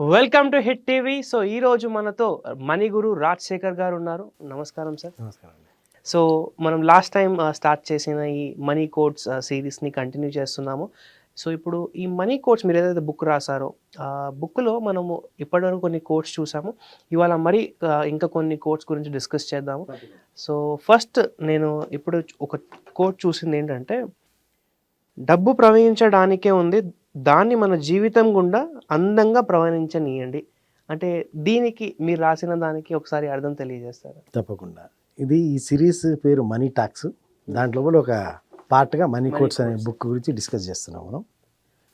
Welcome to Hit TV. So ఈ రోజు మనతో మణి గురు రాజశేఖర్ గారు ఉన్నారు. నమస్కారం సార్. నమస్కారం సో మనం లాస్ట్ టైం స్టార్ట్ చేసిన ఈ మనీ కోడ్స్ సిరీస్ని కంటిన్యూ చేస్తున్నాము. సో ఇప్పుడు ఈ మనీ కోడ్స్ మీరు ఏదైతే బుక్ రాసారో ఆ బుక్లో మనము ఇప్పటివరకు కొన్ని కోడ్స్ చూసాము. ఇవాళ మరి ఇంకా కొన్ని కోడ్స్ గురించి డిస్కస్ చేద్దాము. సో ఫస్ట్ నేను ఇప్పుడు ఒక కోడ్ చూసింది ఏంటంటే డబ్బు ప్రవహించడానికే ఉంది దాన్ని మన జీవితం గుండా అందంగా ప్రవహించనీయండి అంటే దీనికి మీరు రాసిన దానికి ఒకసారి అర్థం తెలియజేస్తారు? తప్పకుండా. ఇది ఈ సిరీస్ పేరు మనీ టాక్స్. దాంట్లో కూడా ఒక పార్ట్గా మనీ కోట్స్ అనే బుక్ గురించి డిస్కస్ చేస్తున్నాం మనం.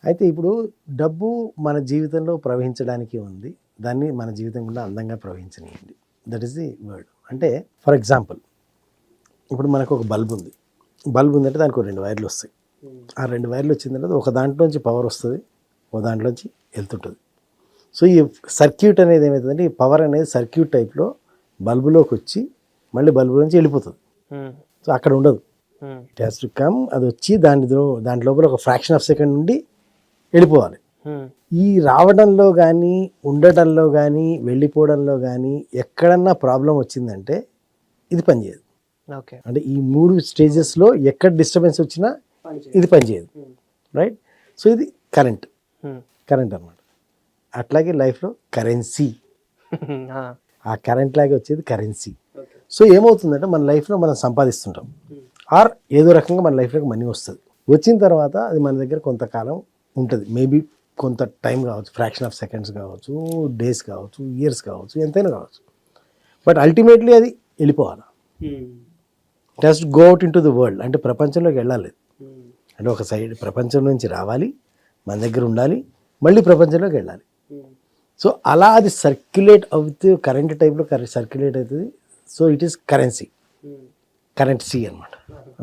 అయితే ఇప్పుడు డబ్బు మన జీవితంలో ప్రవహించడానికి ఉంది. దాన్ని మన జీవితం కూడా అందంగా ప్రవహించనియండి. దట్ ఈస్ ది వర్డ్ అంటే ఫర్ ఎగ్జాంపుల్ ఇప్పుడు మనకు ఒక బల్బ్ ఉంది. బల్బ్ ఉందంటే దానికి ఒక రెండు వైర్లు వస్తాయి. ఆ రెండు వైర్లు వచ్చిన తర్వాత ఒక దాంట్లోంచి పవర్ వస్తుంది ఒక దాంట్లోంచి వెళ్తుంటుంది సో ఈ సర్క్యూట్ అనేది ఏమవుతుందంటే ఈ పవర్ అనేది సర్క్యూట్ టైప్లో బల్బులోకి వచ్చి మళ్ళీ బల్బు నుంచి వెళ్ళిపోతుంది మ్మ్. సో అక్కడ ఉండదు. ఇట్ హ్యాస్ టు కమ్ అది వచ్చి దాని దో- దాని లోపల ఒక ఫ్రాక్షన్ ఆఫ్ సెకండ్ నుండి వెళ్ళిపోవాలి మ్మ్. ఈ రావడంలో కానీ ఉండటంలో కానీ వెళ్ళిపోవడంలో కానీ ఎక్కడన్నా ప్రాబ్లం వచ్చిందంటే ఇది పనిచేయదు ఓకే అంటే ఈ మూడు స్టేజెస్లో ఎక్కడ డిస్టర్బెన్స్ వచ్చినా ఇది పనిచేయదు. రైట్ సో ఇది కరెంట్. కరెంట్ అనమాట అట్లాగే లైఫ్లో కరెన్సీ ఆ. కరెంట్ లాగే వచ్చేది కరెన్సీ. సో ఏమవుతుందంటే మన లైఫ్లో మనం సంపాదిస్తుంటాం. ఆర్ ఏదో రకంగా మన లైఫ్లోకి మనీ వస్తుంది. వచ్చిన తర్వాత అది మన దగ్గర కొంతకాలం ఉంటుంది. మేబీ కొంత టైం కావచ్చు ఫ్రాక్షన్ ఆఫ్ సెకండ్స్ కావచ్చు డేస్ కావచ్చు ఇయర్స్ కావచ్చు ఎంతైనా కావచ్చు. బట్ అల్టిమేట్లీ అది వెళ్ళిపోవాలి. Just go out in to the world అంటే ప్రపంచంలోకి వెళ్ళాలి. అంటే ఒక సైడ్ ప్రపంచం నుంచి రావాలి మన దగ్గర ఉండాలి మళ్ళీ ప్రపంచంలోకి వెళ్ళాలి. సో అలా అది సర్క్యులేట్ అవుతూ కరెంట్ టైప్లో సర్క్యులేట్ అవుతుంది. So it is currency. Hmm. Currency అనమాట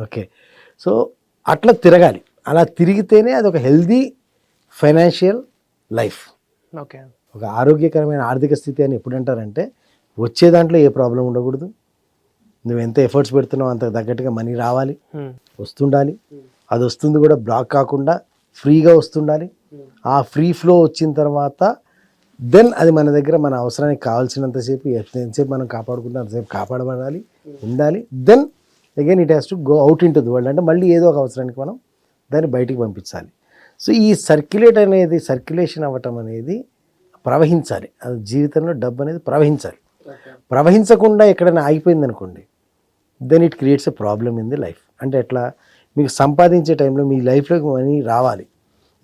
ఓకే. సో అట్లా తిరగాలి. అలా తిరిగితేనే అది ఒక హెల్దీ ఫైనాన్షియల్ లైఫ్. ఓకే. ఒక ఆరోగ్యకరమైన ఆర్థిక స్థితి అని ఎప్పుడు అంటారంటే వచ్చే దాంట్లో ఏ ప్రాబ్లం ఉండకూడదు. నువ్వు ఎంత ఎఫర్ట్స్ పెడుతున్నావు అంత తగ్గట్టుగా మనీ రావాలి. వస్తుండాలి. అది వస్తుంది కూడా బ్లాక్ కాకుండా ఫ్రీగా వస్తుండాలి. ఆ ఫ్రీ ఫ్లో వచ్చిన తర్వాత దెన్ అది మన దగ్గర మన అవసరానికి కావాల్సినంతసేపు ఎంతసేపు మనం కాపాడుకుంటే అంతసేపు కాపాడబడాలి ఉండాలి. Then again it has to go out in to the world అంటే మళ్ళీ ఏదో ఒక అవసరానికి మనం దాన్ని బయటికి పంపించాలి. సో ఈ సర్క్యులేట్ అనేది సర్క్యులేషన్ అవ్వటం అనేది ప్రవహించాలి. అది జీవితంలో డబ్బు అనేది ప్రవహించాలి. ప్రవహించకుండా ఎక్కడైనా ఆగిపోయింది అనుకోండి then it creates a problem in the life అంటే ఎట్లా? మీకు సంపాదించే టైంలో మీ లైఫ్లోకి మనీ రావాలి.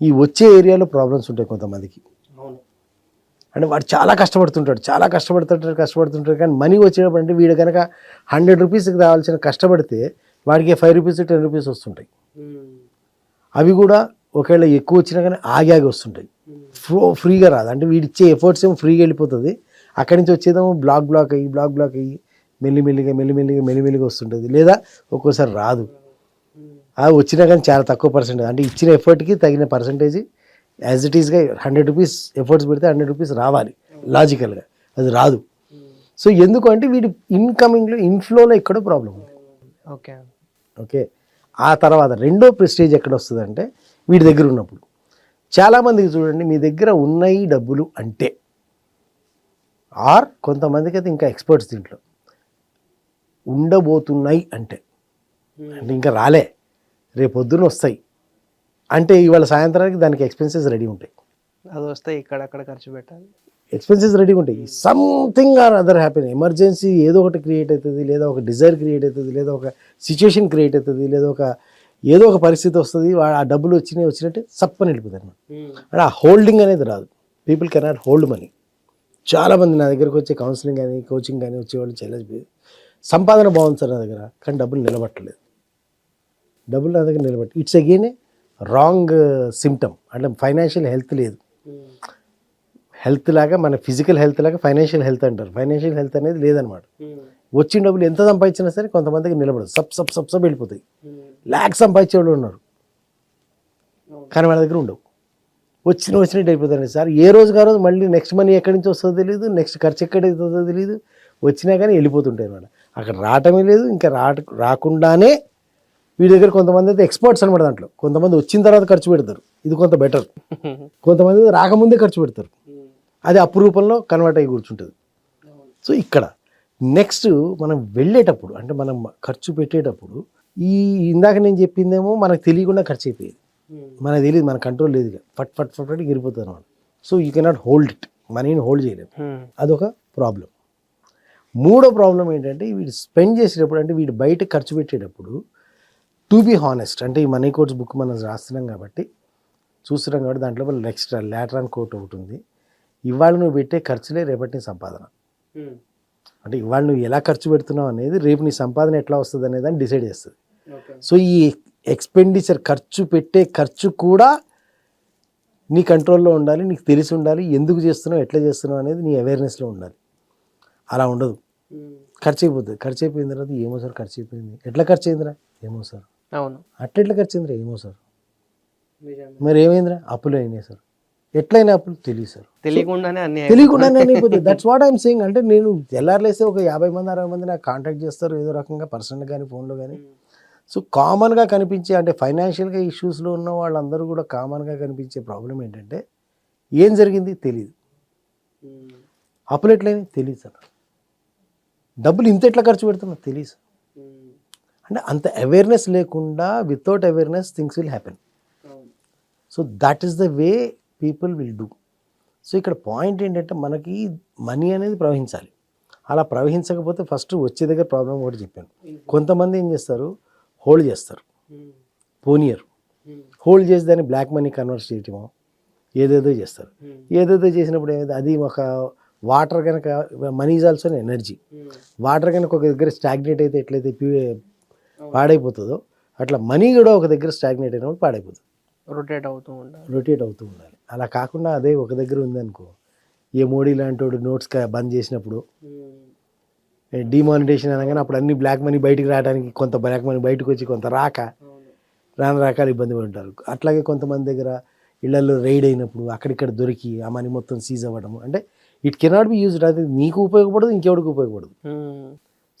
ఈ వచ్చే ఏరియాలో ప్రాబ్లమ్స్ ఉంటాయి కొంతమందికి. అంటే వాడు చాలా కష్టపడుతుంటాడు చాలా కష్టపడుతుంటాడు కష్టపడుతుంటాడు కానీ మనీ వచ్చేటప్పుడు అంటే వీడు కనుక హండ్రెడ్ రూపీస్కి రావాల్సిన కష్టపడితే వాడికి ఫైవ్ రూపీస్ టెన్ రూపీస్ వస్తుంటాయి. అవి కూడా ఒకవేళ ఎక్కువ వచ్చినా కానీ ఆగి ఆగి వస్తుంటాయి. ఫ్లో ఫ్రీగా రాదు. అంటే వీడిచ్చే ఎఫర్ట్స్ ఏమో ఫ్రీగా వెళ్ళిపోతుంది. అక్కడి నుంచి వచ్చేదేమో బ్లాక్ బ్లాక్ అయ్యి బ్లాక్ బ్లాక్ అయ్యి మెల్లిమెల్లిగా మెల్లిమెల్లిగా మెల్లిమెల్లిగా వస్తుంటుంది. లేదా ఒక్కోసారి రాదు. వచ్చినా కానీ చాలా తక్కువ పర్సెంటేజ్ అంటే ఇచ్చిన ఎఫర్ట్కి తగిన పర్సంటేజ్ యాజ్ ఇట్ ఈస్గా హండ్రెడ్ రూపీస్ ఎఫర్ట్స్ పెడితే హండ్రెడ్ రూపీస్ రావాలి లాజికల్గా అది రాదు. సో ఎందుకు అంటే వీడి ఇన్కమింగ్లో ఇన్ఫ్లోలో ఎక్కడో ప్రాబ్లం ఉంది. ఓకే. ఓకే? ఆ తర్వాత రెండో ప్రెస్టేజ్ ఎక్కడ వస్తుందంటే వీడి దగ్గర ఉన్నప్పుడు. చాలామందికి చూడండి మీ దగ్గర ఉన్నాయి డబ్బులు అంటే ఆర్ కొంతమందికి అయితే ఇంకా ఎక్స్పర్ట్స్ దీంట్లో ఉండబోతున్నాయి అంటే. అంటే ఇంకా రాలే. రేపు పొద్దున వస్తాయి. అంటే ఇవాళ సాయంత్రానికి దానికి ఎక్స్పెన్సెస్ రెడీ ఉంటాయి. అది వస్తే ఇక్కడక్కడ ఖర్చు పెట్టాలి. ఎక్స్పెన్సెస్ రెడీగా ఉంటాయి. Something or other happen emergency ఏదో ఒకటి క్రియేట్ అవుతుంది లేదా ఒక డిజైర్ క్రియేట్ అవుతుంది లేదా ఒక సిచ్యుయేషన్ క్రియేట్ అవుతుంది లేదా ఒక ఏదో ఒక పరిస్థితి వస్తుంది ఆ డబ్బులు వచ్చినాయి వచ్చినట్టే సప్పని వెళ్ళిపోతాయి అన్నమాట. అంటే ఆ హోల్డింగ్ అనేది రాదు. పీపుల్ కెనాట్ హోల్డ్ మనీ చాలామంది నా దగ్గరకు వచ్చే కౌన్సిలింగ్ కానీ కోచింగ్ కానీ వచ్చేవాళ్ళు చాలా సంపాదన బాగుంది సార్ నా దగ్గర కానీ డబ్బులు నిలబట్టలేదు. డబ్బులు నా దగ్గర నిలబట్టి. ఇట్స్ అగైన్ రాంగ్ సిమ్టమ్ అంటే ఫైనాన్షియల్ హెల్త్ లేదు. హెల్త్ లాగా మన ఫిజికల్ హెల్త్ లాగా ఫైనాన్షియల్ హెల్త్ అంటారు. ఫైనాన్షియల్ హెల్త్ అనేది లేదనమాట. వచ్చిన డబ్బులు ఎంత సంపాదించినా సరే కొంతమందికి నిలబడదు. సబ్ సబ్ సబ్ సబ్ వెళ్ళిపోతాయి. ల్యాక్స్ సంపాదించే వాళ్ళు ఉన్నారు. కానీ వాళ్ళ దగ్గర ఉండవు. వచ్చిన వచ్చినట్టు అయిపోతాయి. సార్ ఏ రోజుగా రోజు మళ్ళీ నెక్స్ట్ మనీ ఎక్కడి నుంచి వస్తుందో తెలియదు నెక్స్ట్ ఖర్చు ఎక్కడ అవుతుందో తెలియదు వచ్చినా కానీ వెళ్ళిపోతుంటాయి అనమాట అక్కడ రావటమే లేదు. ఇంకా రాకుండానే వీడి దగ్గర కొంతమంది అయితే ఎక్స్పర్ట్స్ అనమాట దాంట్లో. కొంతమంది వచ్చిన తర్వాత ఖర్చు పెడతారు. ఇది కొంత బెటర్ కొంతమంది రాకముందే ఖర్చు పెడతారు. అది అప్పు రూపంలో కన్వర్ట్ అయ్యి కూర్చుంటుంది. సో ఇక్కడ నెక్స్ట్ మనం వెళ్ళేటప్పుడు అంటే మనం ఖర్చు పెట్టేటప్పుడు ఈ ఇందాక నేను చెప్పిందేమో మనకు తెలియకుండా ఖర్చు అయిపోయేది. మనకు తెలియదు మన కంట్రోల్ లేదు. ఫట్ ఫట్ ఫట్ ఫట్ గిరిపోతుంది అనమాట so you cannot hold it మనీని హోల్డ్ చేయలేము. అదొక ప్రాబ్లం మూడో ప్రాబ్లం ఏంటంటే వీడు స్పెండ్ చేసేటప్పుడు అంటే వీడు బయట ఖర్చు పెట్టేటప్పుడు టు బీ హానెస్ట్ అంటే ఈ మనీ కోట్స్ బుక్ మనం రాస్తున్నాం కాబట్టి చూస్తున్నాం కాబట్టి దాంట్లో నెక్స్ట్ లాటరాన్ కోట్ ఒకటి ఉంది. ఇవాళ నువ్వు పెట్టే ఖర్చులే రేపటి నీ సంపాదన. అంటే ఇవాళ నువ్వు ఎలా ఖర్చు పెడుతున్నావు అనేది రేపు నీ సంపాదన ఎట్లా వస్తుంది అనేది దాన్ని డిసైడ్ చేస్తుంది. సో ఈ ఎక్స్పెండిచర్ ఖర్చు పెట్టే ఖర్చు కూడా నీ కంట్రోల్లో ఉండాలి నీకు తెలిసి ఉండాలి ఎందుకు చేస్తున్నావు ఎట్లా చేస్తున్నావు అనేది నీ అవేర్నెస్లో ఉండాలి. అలా ఉండదు. ఖర్చు అయిపోతుంది. ఖర్చు అయిపోయిన తర్వాత ఏమో సార్ ఖర్చు అయిపోయింది. ఎట్లా ఖర్చు అయిందిరా? ఏమో సార్. అవును. అట్లా ఎట్లా ఖర్చు అయిందిరా ఏమో సార్? మరి ఏమైందిరా అప్పులు అయినాయి సార్. ఎట్లయినా అప్పులు తెలియదు సార్. తెలియకుండానే అయిపోతుంది దట్స్ వాట్ ఐఎమ్ సేయింగ్ అంటే నేను తెల్లారులేస్తే ఒక యాభై మంది అరవై మంది నాకు కాంటాక్ట్ చేస్తారు ఏదో రకంగా పర్సనల్ కానీ ఫోన్లో కానీ సో కామన్గా కనిపించే అంటే ఫైనాన్షియల్గా ఇష్యూస్లో ఉన్న వాళ్ళందరూ కూడా కామన్గా కనిపించే ప్రాబ్లం ఏంటంటే ఏం జరిగింది తెలియదు అప్పులు ఎట్లయినాయి? తెలియదు సార్. డబ్బులు ఇంత ఎట్లా ఖర్చు పెడుతున్నా తెలియదు సార్. అంటే అంత అవేర్నెస్ లేకుండా without awareness things will happen so that is the way people will do so ఇక్కడ పాయింట్ ఏంటంటే మనకి మనీ అనేది ప్రవహించాలి. అలా ప్రవహించకపోతే ఫస్ట్ వచ్చే దగ్గర ప్రాబ్లం ఒకటి చెప్పాను. కొంతమంది ఏం చేస్తారు? హోల్డ్ చేస్తారు. పోనీయర్. హోల్డ్ చేసి దాన్ని బ్లాక్ మనీ కన్వర్ట్ చేయటమో ఏదేదో చేస్తారు. ఏదేదో చేసినప్పుడు ఏమైంది? అది ఒక వాటర్ కనుక money is also energy water కనుక ఒక దగ్గర స్టాగ్నేట్ అయితే ఎట్లయితే ప్యూ- పాడైపోతుందో అట్లా మనీ కూడా ఒక దగ్గర స్టాగ్నేట్ అయినప్పుడు పాడైపోతుంది. రొటేట్ అవుతూ ఉండాలి. రొటేట్ అవుతూ ఉండాలి. అలా కాకుండా అదే ఒక దగ్గర ఉందనుకో ఏ మోడీ లాంటి వాడు నోట్స్ బంద్ చేసినప్పుడు డిమానిటేషన్ అనగానే అప్పుడు అన్ని బ్లాక్ మనీ బయటికి రావడానికి కొంత బ్లాక్ మనీ బయటకు వచ్చి కొంత రాక రాని రకాల ఇబ్బంది పడుంటారు. అట్లాగే కొంతమంది దగ్గర ఇళ్ళలో రైడ్ అయినప్పుడు అక్కడిక్కడ దొరికి ఆ మనీ మొత్తం సీజ్ అవ్వడం అంటే ఇట్ కెనాట్ బి యూజ్డ్ అది నీకు ఉపయోగపడదు ఇంకెవడికి ఉపయోగపడదు.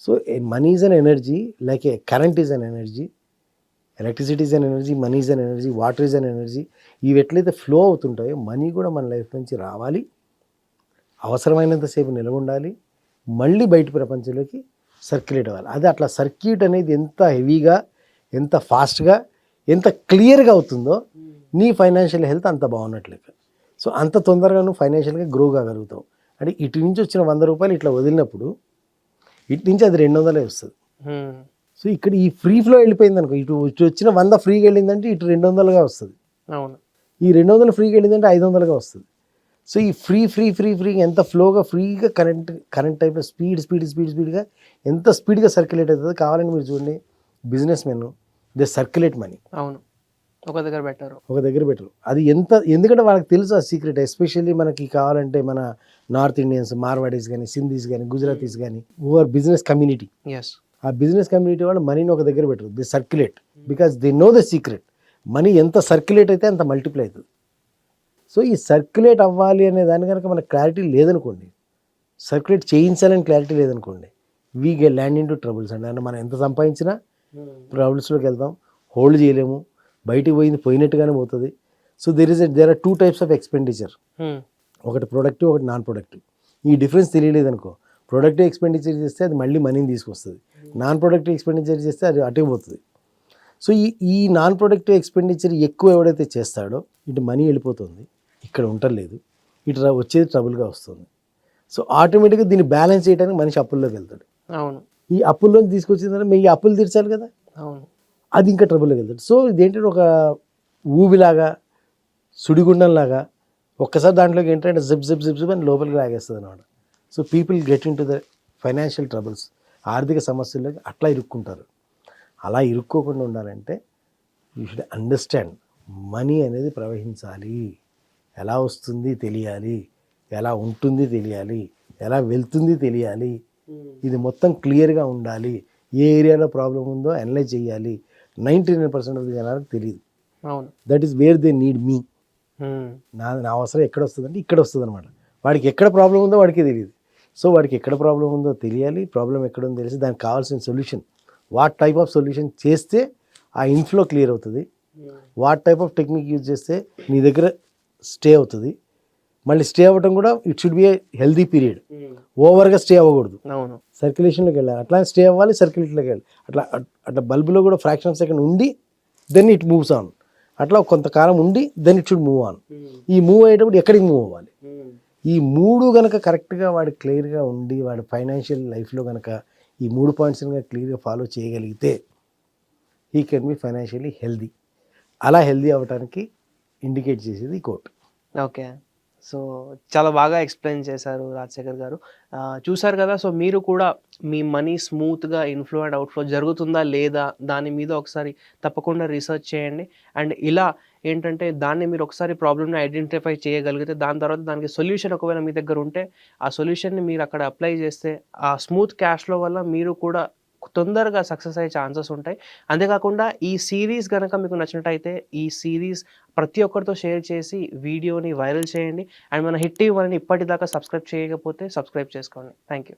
So money is an energy like a current is an energy electricity is an energy money is an energy water is an energy ఇవి ఎట్లయితే ఫ్లో అవుతుంటాయో మనీ కూడా మన లైఫ్ నుంచి రావాలి. అవసరమైనంతసేపు నిలవ ఉండాలి మళ్ళీ బయట ప్రపంచంలోకి సర్క్యులేట్ అవ్వాలి. అది అట్లా సర్క్యూట్ అనేది ఎంత హెవీగా ఎంత ఫాస్ట్గా ఎంత క్లియర్గా అవుతుందో నీ ఫైనాన్షియల్ హెల్త్ అంత బాగున్నట్లయితే సో అంత తొందరగా నువ్వు ఫైనాన్షియల్గా గ్రో కాగలుగుతావు. అంటే ఇటు నుంచి వచ్చిన వంద రూపాయలు ఇట్లా వదిలినప్పుడు ఇటు నుంచి అది రెండు వందలే వస్తుంది. సో ఇక్కడ ఈ ఫ్రీ ఫ్లో వెళ్ళిపోయింది అనుకో ఇటు ఇటు వచ్చిన వంద ఫ్రీగా వెళ్ళిందంటే ఇటు రెండు వందలుగా వస్తుంది. అవును. ఈ రెండు వందలు ఫ్రీగా వెళ్ళిందంటే ఐదు వందలుగా వస్తుంది. సో ఈ ఫ్రీ ఫ్రీ ఫ్రీ ఫ్రీ ఎంత ఫ్లోగా ఫ్రీగా కరెంట్ కరెంట్ టైప్లో స్పీడ్ స్పీడ్ స్పీడ్ స్పీడ్గా ఎంత స్పీడ్గా సర్క్యులేట్ అవుతుందో కావాలని మీరు చూడండి. Businessmen they circulate money. అవును. ఒక దగ్గర పెట్టారు. ఒక దగ్గర పెట్టరు. అది ఎంత ఎందుకంటే వాళ్ళకి తెలుసు ఆ సీక్రెట్ ఎస్పెషల్లీ మనకి కావాలంటే మన నార్త్ ఇండియన్స్ మార్వాడీస్ కానీ సింధీస్ కానీ గుజరాతీస్ కానీ ఓవర్ బిజినెస్ కమ్యూనిటీ ఎస్ ఆ బిజినెస్ కమ్యూనిటీ వాళ్ళు మనీని ఒక దగ్గర పెట్టరు. The circulate because they know the secret money ఎంత సర్క్యులేట్ అయితే అంత మల్టిప్లై అవుతుంది. సో ఈ సర్క్యులేట్ అవ్వాలి అనే దాని కనుక మనకు క్లారిటీ లేదనుకోండి సర్క్యులేట్ చేయించాలని క్లారిటీ లేదనుకోండి we get land in to troubles అండి. అంటే మనం ఎంత సంపాదించినా ట్రబుల్స్లోకి వెళ్తాం హోల్డ్ చేయలేము బయటికి పోయింది పోయినట్టుగానే పోతుంది. So there is there are two types of expenditure ఒకటి ప్రొడక్టివ్ ఒకటి నాన్ ప్రొడక్టివ్ ఈ డిఫరెన్స్ తెలియలేదు అనుకో. ప్రొడక్టివ్ ఎక్స్పెండిచర్ చేస్తే అది మళ్ళీ మనీని తీసుకొస్తుంది. నాన్ ప్రొడక్టివ్ ఎక్స్పెండిచర్ చేస్తే అది అటే పోతుంది. సో ఈ ఈ నాన్ ప్రొడక్టివ్ ఎక్స్పెండిచర్ ఎక్కువ ఎవడైతే చేస్తాడో ఇటు మనీ వెళ్ళిపోతుంది. ఇక్కడ ఉండలేదు ఇటు వచ్చేది ట్రబుల్గా వస్తుంది. సో ఆటోమేటిక్గా దీన్ని బ్యాలెన్స్ చేయడానికి మనిషి అప్పుల్లోకి వెళ్తాడు. అవును. ఈ అప్పుల్లోకి తీసుకొచ్చిన తర్వాత మీ అప్పులు తీర్చాలి కదా? అవును. అది ఇంకా ట్రబుల్లోకి వెళ్తాడు సో ఇదేంటంటే ఒక ఊబిలాగా సుడిగుండంలాగా ఒక్కసారి దాంట్లోకి ఏంటంటే జిప్ జిప్ జిప్ జిప్ అని లోపలికి లాగేస్తుంది అనమాట so people get in to the financial troubles ఆర్థిక సమస్యల్లోకి అట్లా ఇరుక్కుంటారు. అలా ఇరుక్కోకుండా ఉండాలంటే యూ షుడ్ అండర్స్టాండ్ మనీ అనేది ప్రవహించాలి. ఎలా వస్తుంది తెలియాలి. ఎలా ఉంటుంది తెలియాలి. ఎలా వెళ్తుంది తెలియాలి. ఇది మొత్తం క్లియర్గా ఉండాలి. ఏ ఏరియాలో ప్రాబ్లం ఉందో అనలైజ్ చేయాలి. Ninety nine percent of the జనాలకు తెలియదు అవును. That is where they need me. నా నా అవసరం ఎక్కడ వస్తుందంటే ఇక్కడ వస్తుంది అనమాట వాడికి ఎక్కడ ప్రాబ్లం ఉందో వాడికి తెలియదు. సో వాడికి ఎక్కడ ప్రాబ్లం ఉందో తెలియాలి. ప్రాబ్లం ఎక్కడ ఉందో తెలిసి దానికి కావాల్సిన solution what type of solution చేస్తే ఆ ఇన్ఫ్లో క్లియర్ అవుతుంది. What type of technique use చేస్తే నీ దగ్గర స్టే అవుతుంది. మళ్ళీ స్టే అవ్వటం కూడా it should be a healthy period ఓవర్గా స్టే అవ్వకూడదు. అవును. సర్క్యులేషన్లోకి వెళ్ళాలి. అట్లా స్టే అవ్వాలి సర్క్యులేషన్లోకి వెళ్ళాలి. అట్లా అట్- అట్లా బల్బులో కూడా ఫ్రాక్షన్ సెకండ్ ఉండి దెన్ ఇట్ మూవ్స్ ఆన్ అట్లా కొంతకాలం ఉండి then it should move on ఈ మూవ్ అయ్యేటప్పుడు ఎక్కడికి మూవ్ అవ్వాలి? ఈ మూడు గనక కరెక్ట్గా వాడు క్లియర్గా ఉండి వాడు ఫైనాన్షియల్ లైఫ్లో గనక ఈ మూడు పాయింట్స్ కనుక క్లియర్గా ఫాలో చేయగలిగితే ఈ కెన్ బి ఫైనాన్షియల్లీ హెల్దీ అలా హెల్దీ అవ్వడానికి ఇండికేట్ చేసేది ఈ కోట్ ఓకే సో చాలా బాగా ఎక్స్ప్లెయిన్ చేశారు రాజశేఖర్ గారు. చూసారు చూశారు కదా సో మీరు కూడా మీ మనీ స్మూత్గా ఇన్ఫ్లో అండ్ అవుట్ఫ్లో జరుగుతుందా లేదా దాని మీద ఒకసారి తప్పకుండా రీసెర్చ్ చేయండి. అండ్ ఇలా ఏంటంటే దాన్ని మీరు ఒకసారి ప్రాబ్లమ్ని ఐడెంటిఫై చేయగలిగితే దాని తర్వాత దానికి సొల్యూషన్ ఒకవేళ మీ దగ్గర ఉంటే ఆ సొల్యూషన్ని మీరు అక్కడ అప్లై చేస్తే ఆ స్మూత్ క్యాష్లో వల్ల మీరు కూడా తొందరగా సక్సెస్ అయ్యే ఛాన్సెస్ ఉంటాయి. అంతేకాకుండా ఈ సిరీస్ కనుక మీకు నచ్చినట్టయితే ఈ సిరీస్ ప్రతి ఒక్కరితో షేర్ చేసి వీడియోని వైరల్ చేయండి. అండ్ మన హిట్ టీవీ వాళ్ళని ఇప్పటిదాకా సబ్స్క్రైబ్ చేయకపోతే సబ్స్క్రైబ్ చేసుకోండి. Thank you